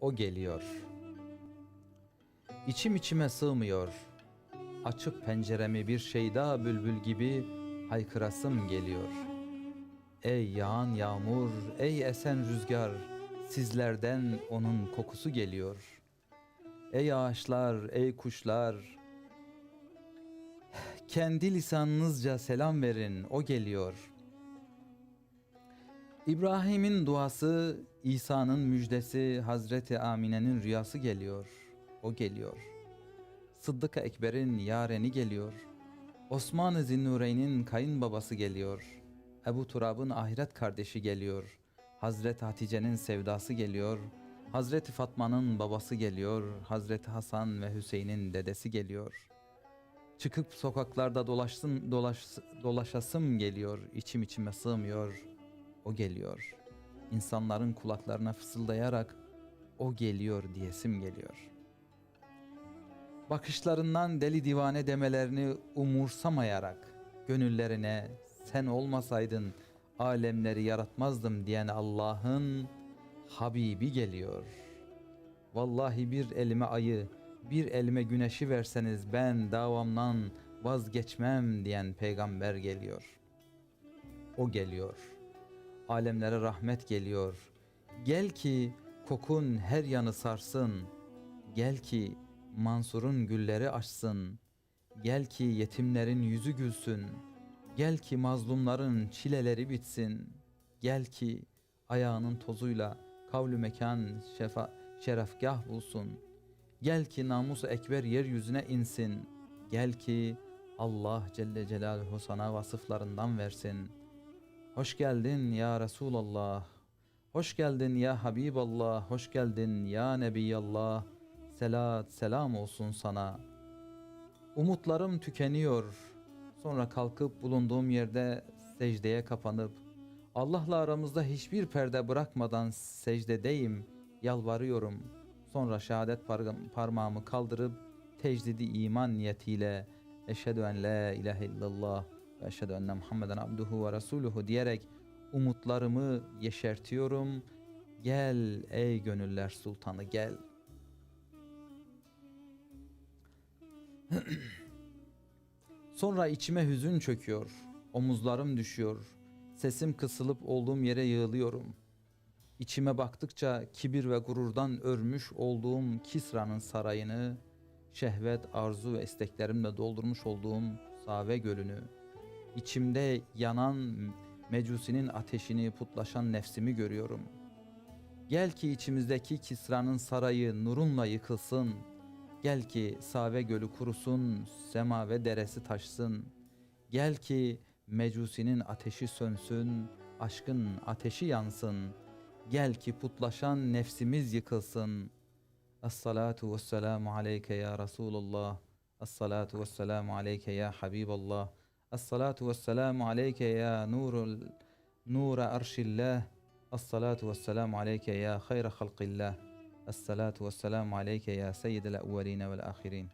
o geliyor. İçim içime sığmıyor. Açık penceremi bir şeyda bülbül gibi haykırasım geliyor. Ey yağan yağmur, ey esen rüzgar, sizlerden onun kokusu geliyor. Ey ağaçlar, ey kuşlar, kendi lisanınızca selam verin, o geliyor. İbrahim'in duası, İsa'nın müjdesi, Hazreti Amine'nin rüyası geliyor. O geliyor. Sıddık Ekber'in yareni geliyor. Osman-ı Zinnureyn'in kayınbabası geliyor. Ebu Turab'ın ahiret kardeşi geliyor. Hazreti Hatice'nin sevdası geliyor. Hazreti Fatma'nın babası geliyor. Hazreti Hasan ve Hüseyin'in dedesi geliyor.'' Çıkıp sokaklarda dolaşsın dolaş, dolaşasım geliyor, içim içime sığmıyor. O geliyor. İnsanların kulaklarına fısıldayarak o geliyor diyesim geliyor. Bakışlarından deli divane demelerini umursamayarak gönüllerine sen olmasaydın alemleri yaratmazdım diyen Allah'ın Habibi geliyor. Vallahi bir elime ayı, bir elime güneşi verseniz ben davamdan vazgeçmem diyen peygamber geliyor. O geliyor. Alemlere rahmet geliyor. Gel ki kokun her yanı sarsın. Gel ki Mansur'un gülleri açsın. Gel ki yetimlerin yüzü gülsün. Gel ki mazlumların çileleri bitsin. Gel ki ayağının tozuyla kavlu mekan şefa, şerefgah bulsun.'' Gel ki namusu ekber yeryüzüne insin. Gel ki Allah Celle Celaluhu sana vasıflarından versin. Hoş geldin ya Resulallah. Hoş geldin ya Habiballah. Hoş geldin ya Nebiyallah. Selat selam olsun sana. Umutlarım tükeniyor. Sonra kalkıp bulunduğum yerde secdeye kapanıp Allah'la aramızda hiçbir perde bırakmadan secdedeyim, yalvarıyorum.'' Sonra şehadet parmağımı kaldırıp tecdidi iman niyetiyle eşhedü en la ilahe illallah ve eşhedü enne Muhammeden abduhu ve resuluhu diyerek umutlarımı yeşertiyorum. Gel ey gönüller sultanı gel. Sonra içime hüzün çöküyor. Omuzlarım düşüyor. Sesim kısılıp olduğum yere yığılıyorum.'' İçime baktıkça kibir ve gururdan örmüş olduğum Kisra'nın sarayını, şehvet, arzu ve isteklerimle doldurmuş olduğum Save Gölü'nü, içimde yanan mecusinin ateşini putlaşan nefsimi görüyorum. Gel ki içimizdeki Kisra'nın sarayı nurunla yıkılsın. Gel ki Save Gölü kurusun, sema ve deresi taşsın. Gel ki mecusinin ateşi sönsün, aşkın ateşi yansın.'' Gel ki putlaşan nefsimiz yıkılsın. Es-salatu vesselamu aleyke ya Resulullah. Es-salatu vesselamu aleyke ya Habiballah. Es-salatu vesselamu aleyke ya nurul nura arşillah. Es-salatu vesselamu aleyke ya hayra halqillah. Es-salatu vesselamu aleyke ya seyyidel evveline vel ahirin.